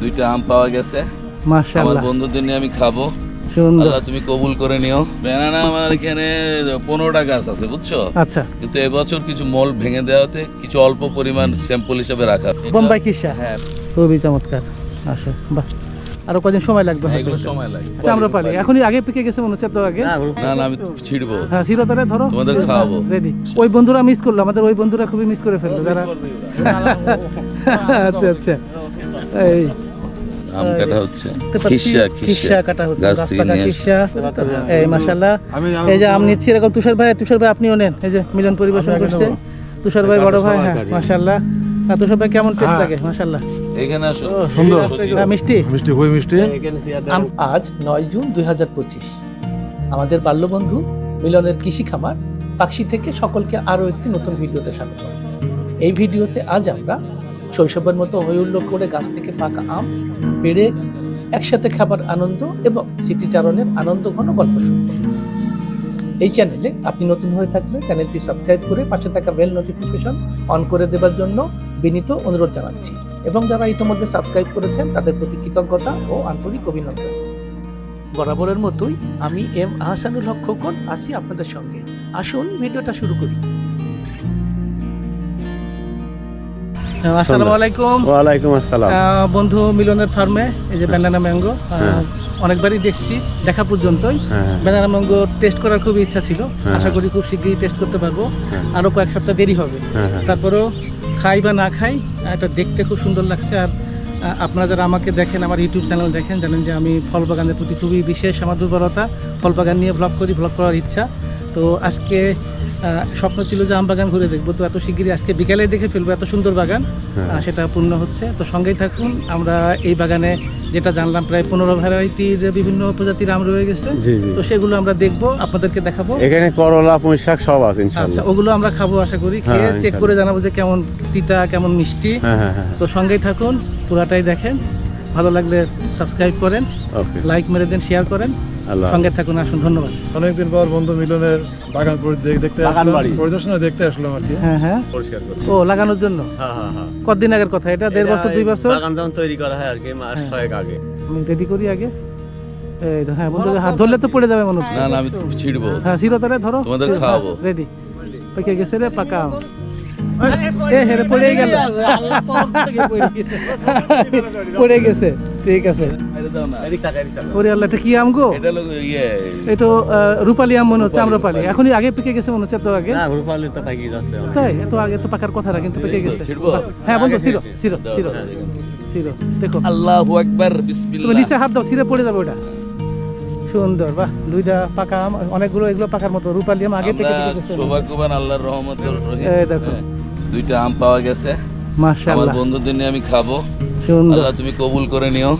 দুইটা আম পাওয়া গেছে। আমার মাশাআল্লাহ বন্ধুদের নিয়ে আমি খাব। আল্লাহ তুমি কবুল করে নিও। ব্যানানা আমার এখানে পনেরোটা গাছ আছে বুঝছ? আচ্ছা। কিন্তু এবছর কিছু মল ভেঙে দেওয়াতে কিছু অল্প পরিমাণ স্যাম্পল হিসেবে রাখা বোম্বাই কিসা? হ্যাঁ। খুবই চমৎকার। আসো বাহ। আরও কদিন সময় লাগবে হয়তো এগুলো সময় লাগবে। আচ্ছা আমরা পারি। এখনই আগে পিকে গেছে মনে হচ্ছে তো আগে। না না আমি ছিড়বো। হ্যাঁ সিরোতারে ধরো। তোমাদের খাওয়াবো। রেডি ওই বন্ধুরা মিস করল আমাদের ওই বন্ধুরা খুবই মিস করে ফেলল যারা আচ্ছা আচ্ছা। এই। আম কাটা হচ্ছে। খিসা খিসা খিসা কাটা হচ্ছে গাছ গাছ থেকে নিয়ে খিসা এই মাশাআল্লাহ। এই যে আম নিচ্ছি এরকম তুষার ভাই তুষার ভাই আপনিও নেন। এই যে মিলন পরিবেশন করছে। তুষার ভাই বড় ভাই হ্যাঁ মাশাআল্লাহ। আর তুষার ভাই কেমন টেস্ট লাগে মাশাআল্লাহ? এখানে আসো। সুন্দর। হ্যাঁ, মিষ্টি? মিষ্টি খুবই মিষ্টি। আজ নয় জুন দুই হাজার পঁচিশ। আমাদের বাল্যবন্ধু মিলনের কৃষি খামার পাখি থেকে সকলকে আরও একটি নতুন ভিডিওতে স্বাগত। এই ভিডিওতে আজ আমরা শৈশবের মতো হৈহুল্লোড় করে গাছ থেকে পাকা আম, পেড়ে একসাথে খাবার আনন্দ এবং স্মৃতিচারণের আনন্দ ঘন গল্প শুনব এই চ্যানেলে আপনি নতুন হয়ে থাকলে চ্যানেলটি সাবস্ক্রাইব করে পাশে থাকা বেল নোটিফিকেশন অন করে দেওয়ার জন্য বিনীত অনুরোধ জানাচ্ছি এবং যারা ইতিমধ্যে সাবস্ক্রাইব করেছেন তাদের প্রতি কৃতজ্ঞতা ও আন্তরিক অভিনন্দন। বরাবরের মতোই আমি এম আহসানুল হক খোকন আছি আপনাদের সঙ্গে। আসুন ভিডিওটা শুরু করি। আসসালামু আলাইকুম। ওয়ালাইকুম আসসালাম। বন্ধু মিলনের ফার্মে এই যে ব্যানানা ম্যাঙ্গো হ্যাঁ। অনেকবারই দেখছি দেখা পর্যন্তই। হ্যাঁ ব্যানানা ম্যাঙ্গো টেস্ট করার খুবই ইচ্ছা ছিল। হ্যাঁ। আশা করি খুব শীঘ্রই টেস্ট করতে পারব। হ্যাঁ। আরও কয়েক সপ্তাহ দেরি হবে। হ্যাঁ হ্যাঁ। তারপরেও খাই বা না খাই এটা দেখতে খুব সুন্দর লাগছে। আর আপনারা যারা আমাকে দেখেন আমার ইউটিউব চ্যানেল দেখেন জানেন যে আমি ফল বাগানের প্রতি খুবই বিশেষ আমার দুর্বলতা। ফল বাগান নিয়ে ব্লগ করি ব্লগ করার ইচ্ছা। তো আজকে স্বপ্ন ছিল যে আম বাগান ঘুরে দেখব। তো এত শিগগিরই আজকে বিকালে দেখে ফেলব এত সুন্দর বাগান হ্যাঁ। সেটা পূর্ণ হচ্ছে। তো সঙ্গেই থাকুন আমরা এই বাগানে যেটা জানলাম প্রায় পনেরো ভ্যারাইটির বিভিন্ন প্রজাতির আম রয়ে গেছে। তো সেগুলো আমরা দেখব আপনাদেরকে দেখাবো। এখানে করলা পুঁই শাক সব আছে আচ্ছা ওগুলো আমরা খাব আশা করি। হ্যাঁ, খেয়ে চেক করে জানাব যে কেমন তিতা কেমন মিষ্টি। হ্যাঁ তো সঙ্গেই থাকুন পুরাটাই দেখেন। ভালো লাগলে সাবস্ক্রাইব করেন ওকে লাইক মেরে দেন শেয়ার করেন। সঙ্গে থাকুন আসুন ধন্যবাদ। অনেকদিন পর বন্ধু মিলনের বাগান দেখতে পরিদর্শনে দেখতে আসলাম আর কি। হ্যাঁ হ্যাঁ। পরিষ্কার করে। ও লাগানোর জন্য? হ্যাঁ হ্যাঁ হ্যাঁ। কতদিন আগের কথা? এটা দেড় বছর দুই বছর? বাগান যখন তৈরি করা হয় আর কি মাস। ছয়েক আগে। আমি রেডি করি আগে? এই তো, হ্যাঁ বন্ধু হাত ধরলে তো পড়ে যাবে মনে হচ্ছে না না আমি ছিড়বো। হ্যাঁ সিরোতারে ধরো। তোমাদের খাওয়াবো। রেডি। পেকে গেছে রে পাকা আম। এ হেরে পড়েই গেল। পড়ে গেছে। ঠিক আছে। ওরে আল্লাহ এটা কি আম গো? এটা তো রূপালি আম মনে হচ্ছে আম্রপালি। এখনই আগে পেকে গেছে মনে হচ্ছে তো আগে? না রূপালি তো পাকি যাচ্ছে তাই এত আগে তো পাকার কথা না কিন্তু পেকে গেছে। হ্যাঁ বন্ধু দেখো। আল্লাহু আকবার তুমি নিচে হাত দাও পড়ে যাবে ওটা। সুন্দর বাহ দুইটা পাকা আম অনেকগুলো এগুলো পাকার মতো রূপালি আম আগে থেকে পেকে গেছে সৌভাগ্যবান আল্লাহর রহমতের রহিম এই দেখো। হ্যাঁ, দুইটা আম পাওয়া গেছে। আমার বন্ধুদের নিয়ে আমি খাব। আল্লাহ তুমি কবুল করে নিও।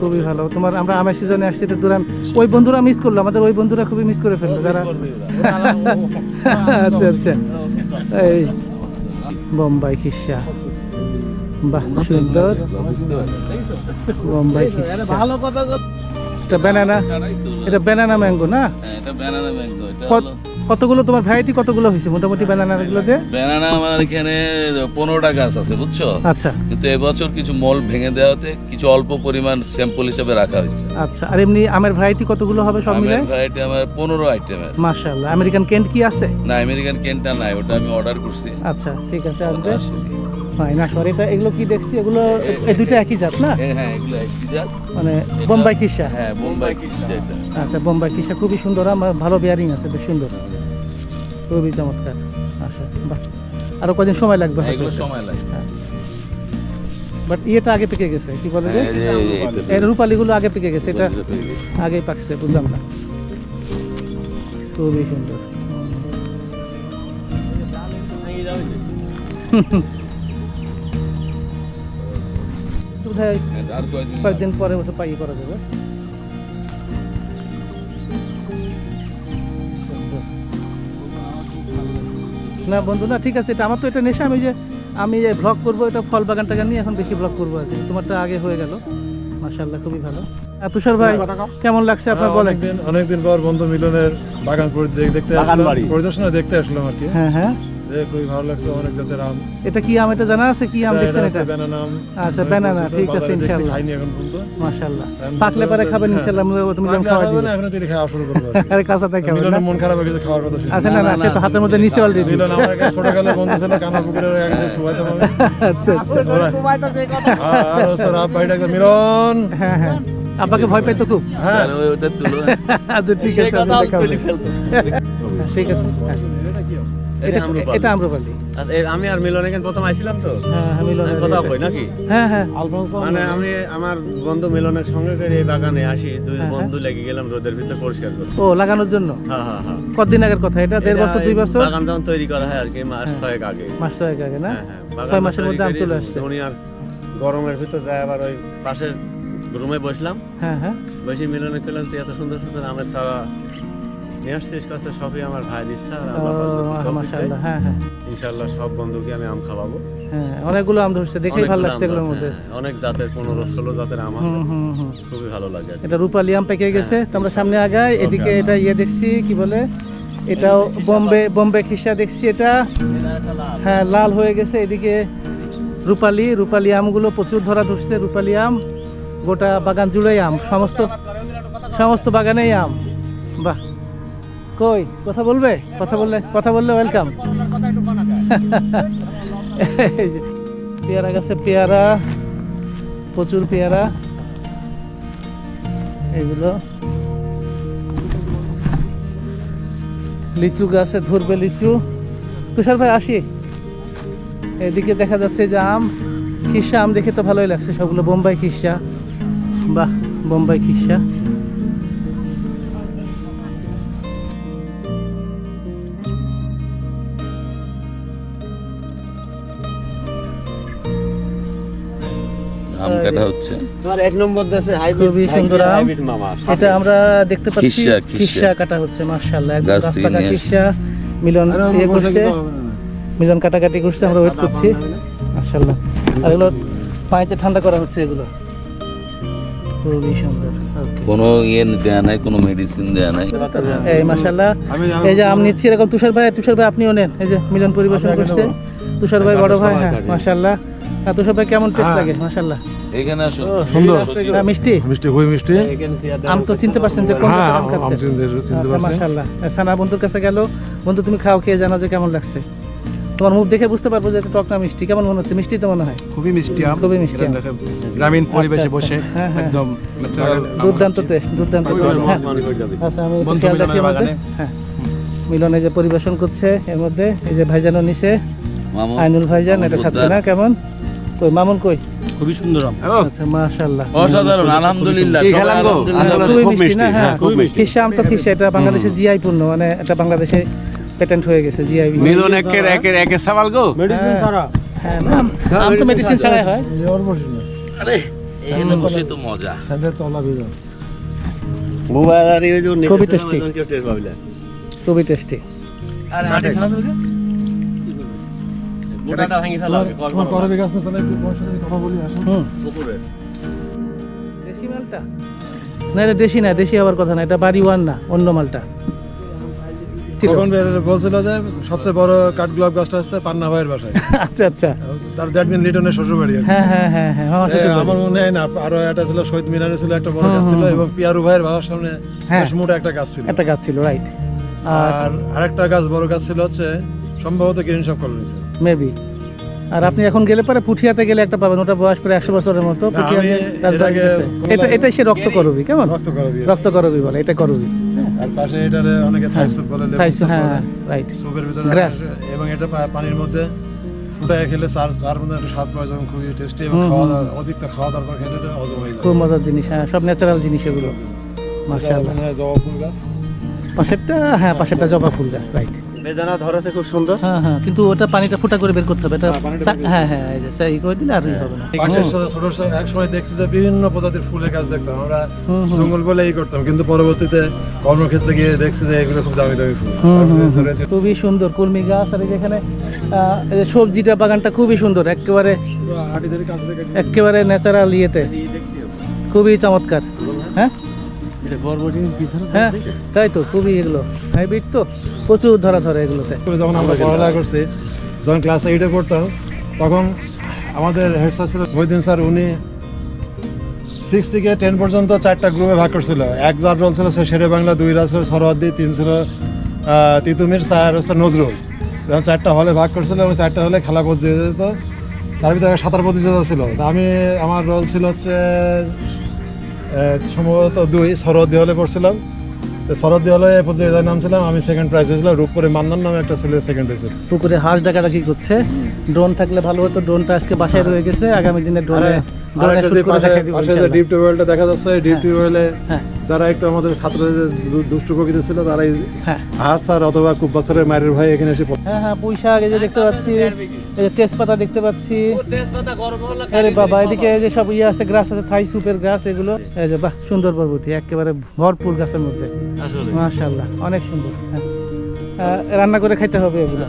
খুবই ভালো। তোমার আমরা আমের সিজনে আসছি তো দুরান ওই বন্ধুরা মিস করল আমাদের ওই বন্ধুরা খুবই মিস করে ফেলল যারা আচ্ছা আচ্ছা। এই বোম্বাই খিসা। বাহ সুন্দর। বোম্বাই ভালো কথা এটা ব্যানানা এটা ব্যানানা ম্যাঙ্গো না? এটা ব্যানানা ম্যাঙ্গো কতগুলো তোমার ভ্যারাইটি কতগুলো হয়েছে? মোটামুটি ব্যানানা গুলোতে ব্যানানা আমার এখানে পনেরোটা গাছ আছে বুঝছ? আচ্ছা। কিন্তু এবছর কিছু মল ভেঙে দেওয়াতে কিছু অল্প পরিমাণ স্যাম্পল হিসেবে রাখা হয়েছে। আচ্ছা আর এমনি আমের ভ্যারাইটি কতগুলো হবে সব মিলে? আমের ভ্যারাইটি আমার পনেরো আইটেমের মাশাআল্লাহ। আমেরিকান কেন্ট কি আছে? না আমেরিকান কেনটা নাই ওটা আমি অর্ডার করছি। আচ্ছা ঠিক আছে আসবে। হয় না সরি এটা এগুলো কি দেখছি? এগুলো এই দুটো একই জাত না? হ্যাঁ হ্যাঁ এগুলো একই জাত। মানে বোম্বাই কিসা? হ্যাঁ বোম্বাই কিসা আচ্ছা বোম্বাই কিসা খুবই সুন্দর। আমার ভালো বিয়ারিং আছে বেশ সুন্দর। খুবই চমৎকার। আচ্ছা বাহ। আরও কদিন সময় লাগবে হ্যাঁ, এগুলো সময় লাগে বাট ইয়েটা আগে পেকে গেছে কি বলে যে? হ্যাঁ, এর রূপালিগুলো আগে পেকে গেছে এটা। আগেই পাকছে বুঝলাম না। খুবই সুন্দর। হ্যাঁ, কয়েকদিন পরে পাই করা যাবে। না বন্ধু না ঠিক আছে এটা আমার তো এটা নেশা আমি যে আমি যে ব্লগ করব এটা ফল বাগান টাগান নিয়ে এখন বেশি ব্লগ করব আছে তোমারটা আগে হয়ে গেল। মার্শাল্লাহ খুবই ভালো। আর তুষার ভাই কেমন লাগছে আপনার বলেন? অনেকদিন অনেকদিন পর বন্ধু মিলনের বাগান দেখতে। পরিদর্শনে দেখতে আসলাম আর কি। হ্যাঁ হ্যাঁ। দেখে খুবই ভালো লাগছে অনেক জাতের আম এটা কি আম? এটা জানা আছে? কি আম দেখছেন এটা? ব্যানানা আম। আচ্ছা, banana, ঠিক আছে, ইনশাআল্লাহ। খাইনি এখন পর্যন্ত। মাশাআল্লাহ। পাকলে পরে খাবেন হ্যাঁ। ইনশাআল্লাহ তুমি যখন খাওয়া দিবেন এখন থেকে খাওয়া শুরু করব আর কি। আরে খাবেন মিলনের মন খারাপ হয়ে গেছে খাওয়ার কথা আচ্ছা না না সে তো হাতের মধ্যে নিচে অলরেডি মিলন আমার আগে ছোটকালে বন্ধু ছিল কানা পুকুরের একদিন শুভাইতাম আমি। আচ্ছা আচ্ছা। ওরা- আর- আর হচ্ছে রাত ভাইটা মিলন। হ্যাঁ হ্যাঁ। আব্বাকে ভয় পাইতো খুব। হ্যাঁ। ওটা তুলো আচ্ছা ঠিক আছে ঠিক আছে হ্যাঁ। এটা এটা আম্রপালি আমি আর মিলন এখানে প্রথম আইছিলাম তো। হ্যাঁ আমি আমি কথা কই নাকি? হ্যাঁ হ্যাঁ মানে আমি আমার বন্ধু মিলনের সঙ্গে করে এই বাগানে আসি দুই হ্যাঁ, বন্ধু লেগে গেলাম রোদের ভিতরে পরিষ্কার করে ও লাগানোর জন্য? হ্যাঁ হ্যাঁ হ্যাঁ। কতদিন আগের কথা? এটা দেড় বছর দুই বছর? বাগান যখন তৈরি করা হয় আর কি মাস ছয়েক আগে। মাস ছয়েক আগে না? হ্যাঁ, হ্যাঁ, ছয় মাসের মধ্যে আম চলে আসছে। উনি আর গরমের ভিতর যায় আবার ওই পাশের রুমে বসলাম। হ্যাঁ হ্যাঁ। বসে মিলনে পেলাম তুই এত সুন্দর সুন্দর আমের চারা কাছে সবই আমার আর মাশাআল্লাহ হ্যাঁ হ্যাঁ। ইনশাআল্লাহ সব বন্ধুকে আমি আম খাওয়াবো। হ্যাঁ অনেকগুলো আম ধরছে দেখেই ভালো লাগছে এগুলোর মধ্যে। হ্যাঁ, অনেক জাতের পনেরো ষোলো জাতের আম আছে। খুবই ভালো লাগে এটা রূপালি আম পেকে গেছে আমরা সামনে আগাই এদিকে এটা ইয়ে দেখছি কি বলে? এটাও বোম্বে বোম্বে খিসা দেখছি এটা হ্যাঁ লাল হয়ে গেছে এদিকে রূপালি রূপালি আমগুলো প্রচুর ধরা ধরছে রূপালি আম গোটা বাগান জুড়েই আম সমস্ত সমস্ত বাগানেই আম। বাহ। কই? কথা বলবে? কথা বললে কথা বললে ওয়েলকাম পেয়ারা গাছে পেয়ারা, প্রচুর পেয়ারা। এগুলো লিচু গাছে ধরবে লিচু। তুষার ভাই, আসি। এদিকে দেখা যাচ্ছে যে আম, খিসা, আম দেখে তো ভালোই লাগছে সবগুলো। বোম্বাই খিসা। বাহ, বোম্বাই খিসা। কাটা হচ্ছে। তোমার এক নম্বর দেশে খুবই সুন্দর হাইব্রিড মামা এটা আমরা দেখতে পাচ্ছি কাটা হচ্ছে মার্শাল্লাহ একদম রাস্তা। মিলন ইয়ে করছে। মিলন কাটাকাটি করছে আমরা ওয়েট করছি। মার্শাল্লাহ আর এগুলো পানিতে ঠান্ডা করা হচ্ছে এগুলো। খুবই সুন্দর। কোনো ইয়ে দেয়া নাই কোনো মেডিসিন দেয়া নাই। এই মাশাল্লাহ আমি এই যে আম নিচ্ছি এরকম তুষার ভাই তুষার ভাই আপনিও নেন। এই যে মিলন পরিবেশন করছে। তুষার ভাই বড় ভাই হ্যাঁ হ্যাঁ তুষার ভাই কেমন টেস্ট হ্যাঁ। লাগে মাশাল্লাহ এখানে আসো। সুন্দর। হ্যাঁ, মিষ্টি? মিষ্টি খুবই মিষ্টি। আম তো চিনতে পারছেন যে কোন হ্যাঁ আম আম খাচ্ছেন চিনতে চিনতে আচ্ছা, মাশাআল্লাহ। সানা বন্ধুর কাছে গেল। বন্ধু তুমি খাও খেয়ে জানো যে কেমন লাগছে। তোমার মুখ দেখে বুঝতে পারব যে টক না মিষ্টি। কেমন মনে হচ্ছে? মিষ্টি তো মনে হয়। খুবই মিষ্টি আম। খুবই মিষ্টি গ্রামীণ পরিবেশে আচ্ছা, বসে। একদম দুর্দান্ত টেস্ট দুর্দান্ত হ্যাঁ। আচ্ছা আমি খেয়াল রাখি এর হ্যাঁ। মিলনে যে পরিবেশন করছে এর মধ্যে এই যে ভাইজানও নিছে। মামু আইনুল ভাইজান এটা খাচ্ছে না কেমন? কই মামুন কই? খুবই সুন্দর আম। আচ্ছা মাশাআল্লাহ। অসাধারণ আলহামদুলিল্লাহ। কি খেলাম গো? খুবই খুব মিষ্টি না হ্যাঁ হ্যাঁ, খুব মিষ্টি। আম তো খিসা এটা বাংলাদেশে জিআই পূর্ণ মানে এটা বাংলাদেশে পেটেন্ট হয়ে গেছে জিআই মিলন একের একের একে সাবাল গো। মেডিসিন ছাড়া। হ্যাঁ আম তো মেডিসিন ছাড়াই হয়। আরে এখানে বসে তো মজা। স্যান্ডের তলা ভিজা। মোবাইল আর এই যে খুবই tasty। খুবই টেস্টি মোটাটা ভাঙি ফেলা হবে তোমার করবি গাছ তাহলে একটু তোমার সাথে কথা বলি আসো। হুম। পুকুরে। দেশি মালটা? না এটা দেশি না দেশি হওয়ার কথা না এটা বাড়ি ওয়ান না অন্য মালটা। তখন বলছিল যে সবচেয়ে বড় কাঠ গোলাপ গাছটা হচ্ছে পান্না ভাইয়ের বাসায়। আচ্ছা আচ্ছা। তার দ্যাট মিন লিটনের শ্বশুর বাড়ি হ্যাঁ হ্যাঁ হ্যাঁ হ্যাঁ আমার মনে হয় না আরও একটা ছিল শহীদ মিনারে ছিল একটা বড় গাছ ছিল এবং পিয়ারু ভাইয়ের বাসার সামনে হ্যাঁ। বেশ মোটা একটা গাছ ছিল। একটা গাছ ছিল রাইট আর আরেকটা গাছ বড় গাছ ছিল হচ্ছে সম্ভবত গ্রিন সব কলোনিতে। মেবি আর আপনি এখন গেলে পরে পুঠিয়াতে গেলে একটা পাবেন ওটা বয়স প্রায় একশো বছরের মতো। এটা এটাই সে রক্ত করবি কেমন? রক্ত করবি বলে এটা করবি। আর পাশে এটারে অনেকে থাই বলে হ্যাঁ রাইট স্যুপের ভিতরে এবং এটা পানির মধ্যে ফুটায় খেলে চার চার মধ্যে একটা স্বাদ পাওয়া যায় খুবই টেস্টি এবং খাওয়া হুম। দাওয়া খাওয়া দাওয়ার খেলে এটা হজম হয়ে যায়। খুব মজার জিনিস হ্যাঁ সব ন্যাচারাল জিনিস এগুলো। মাশাআল্লাহ। জবা ফুল গাছ। পাশেরটা হ্যাঁ পাশেরটা জবা ফুল গাছ রাইট বেদানা ধরেছে খুব সুন্দর। হ্যাঁ হ্যাঁ কিন্তু ওটা পানিটা ফুটা করে বের করতে হবে। এটা হ্যাঁ, হ্যাঁ হ্যাঁ এই করে দিলে আর হবে না। পাশের সাথে ছোট ছোট এক সময় দেখছি যে বিভিন্ন প্রজাতির ফুলের গাছ দেখতাম। আমরা। জঙ্গল বলে এই করতাম কিন্তু পরবর্তীতে কর্মক্ষেত্রে গিয়ে দেখছি যে এগুলো খুব দামি দামি ফুল। খুবই সুন্দর কলমি গাছ আর এই যে এখানে এই যে সবজিটা বাগানটা খুবই সুন্দর। একেবারে একেবারে ন্যাচারাল ইয়েতে। খুবই চমৎকার। হ্যাঁ? হ্যাঁ তাই তো খুবই এগুলো হাইব্রিড তো প্রচুর ধরা ধরে এগুলোতে। যখন আমরা পড়ালেখা করছি যখন ক্লাস এইটে পড়তাম তখন আমাদের হেড স্যার ছিল মহিদিন স্যার উনি সিক্স থেকে টেন পর্যন্ত চারটা গ্রুপে ভাগ করছিল। এক যার রোল ছিল সে শেরে বাংলা দুই রাজ ছিল সরহদ্দি তিন ছিল তিতুমির চার হচ্ছে নজরুল। যখন চারটা হলে ভাগ করছিল এবং চারটা হলে খেলা প্রতিযোগিতা যেত তার ভিতরে সাঁতার প্রতিযোগিতা ছিল। তা আমি আমার রোল ছিল হচ্ছে সম্ভবত দুই শরৎ দেওয়ালে পড়ছিলাম। শরৎ হলে প্রতিযোগিতায় নামছিলাম আমি সেকেন্ড প্রাইজ হয়েছিলাম। রূপপুরে মান্নার নামে একটা ছেলে সেকেন্ড হয়েছিল। পুকুরে হাঁস ডাকাডাকি করছে। ড্রোন থাকলে ভালো হতো। ড্রোনটা আজকে বাসায় রয়ে গেছে। আগামী দিনে ড্রোনে দেখা ডিপ টিউবওয়েলটা দেখা যাচ্ছে ডিপ। টিউবওয়েলে হ্যাঁ। যারা একটু আমাদের ছাত্রদের দুষ্টু প্রকৃতি ছিল তারা এই হ্যাঁ। হাত স্যার অথবা কুব্বাসরের মায়ের ভাই এখানে এসে পড়ে। হ্যাঁ হ্যাঁ শাক এই যে দেখতে পাচ্ছি এই যে তেজপাতা দেখতে পাচ্ছি। আরে বাবা এদিকে এই যে সব ইয়ে আছে গ্রাস আছে থাই সুপের গাছ এগুলো এই যে বাহ সুন্দর পর্বতী একেবারে ভরপুর গাছের মধ্যে। আসলে। মাশাআল্লাহ অনেক সুন্দর হ্যাঁ। রান্না করে খাইতে হবে এগুলো।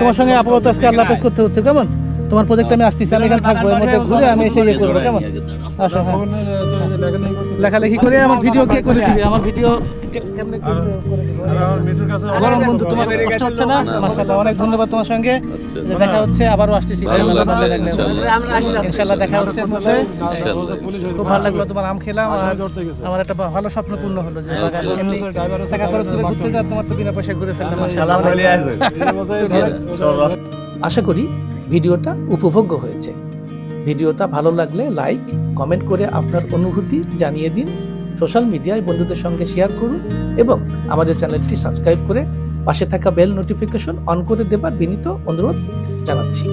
তোমার সঙ্গে আপাতত আজকে আল্লাহ পেশ করতে হচ্ছে, কেমন? তোমার প্রজেক্ট আমি আসতেছি, আমি এখানে থাকব, এর মধ্যে ঘুরে আমি এসে ইয়ে করব, কেমন? হ্যাঁ। লেখালেখি করে আমার ভিডিও কে করে দিবে, আমার ভিডিও আমার মিঠুর কাছে গরম বন্ধু তোমার কষ্ট হচ্ছে না? মাশাআল্লাহ অনেক ধন্যবাদ তোমার সঙ্গে। দেখা হচ্ছে আবারও আসতেছি। ভালো ইনশাআল্লাহ, লাগছে, ভালো লাগলে। ইনশাআল্লাহ। ইনশাআল্লাহ দেখা হচ্ছে এর মধ্যে। ইনশাআল্লাহ, খুব ভালো লাগল তোমার আম খেলাম। আর ধরতে গেছে। আমার একটা ভালো স্বপ্ন পূর্ণ হলো যে হ্যাঁ, বাগানে okay. এমনি টাকা খরচ করে ঘুরতে যা তোমার তো বিনা পয়সায় ঘুরে ফেললাম বছর- আশা করি ভিডিওটা উপভোগ্য হয়েছে। ভিডিওটা ভালো লাগলে লাইক কমেন্ট করে আপনার অনুভূতি জানিয়ে দিন। সোশ্যাল মিডিয়ায় বন্ধুদের সঙ্গে শেয়ার করুন এবং আমাদের চ্যানেলটি সাবস্ক্রাইব করে পাশে থাকা বেল নোটিফিকেশন অন করে দেবার বিনীত অনুরোধ জানাচ্ছি।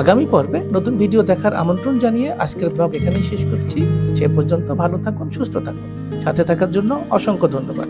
আগামী পর্বে নতুন ভিডিও দেখার আমন্ত্রণ জানিয়ে আজকের ব্লগ এখানেই শেষ করছি। সে পর্যন্ত ভালো থাকুন, সুস্থ থাকুন। সাথে থাকার জন্য অসংখ্য ধন্যবাদ।